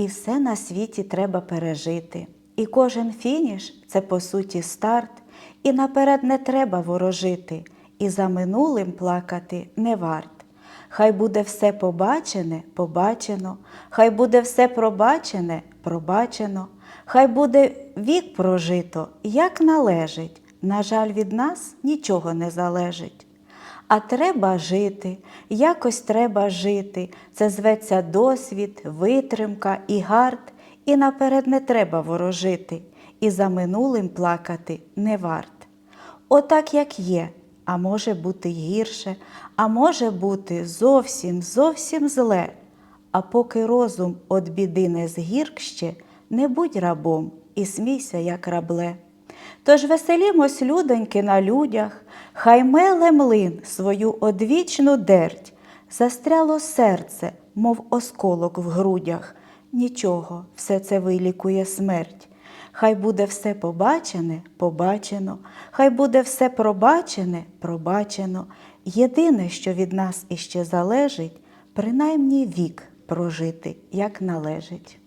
І все на світі треба пережити. І кожен фініш це по суті старт, і наперед не треба ворожити, і за минулим плакати не варт. Хай буде все побачене, побачено, хай буде все пробачене, пробачено, хай буде вік прожито, як належить. На жаль, від нас нічого не залежить. А треба жити, якось треба жити. Це зветься досвід, витримка і гард, і наперед не треба ворожити, і за минулим плакати не варт. Отак, як є, а може бути гірше, а може бути зовсім, зовсім зле. А поки розум от біди не згірк ще, не будь рабом і смійся, як рабле. Тож веселімось, людоньки, на людях, хай меле млин свою одвічну дерть, застряло серце, мов осколок в грудях. Нічого, все це вилікує смерть. Хай буде все побачене, побачено, хай буде все пробачене, пробачено. Єдине, що від нас іще залежить, принаймні вік прожити, як належить.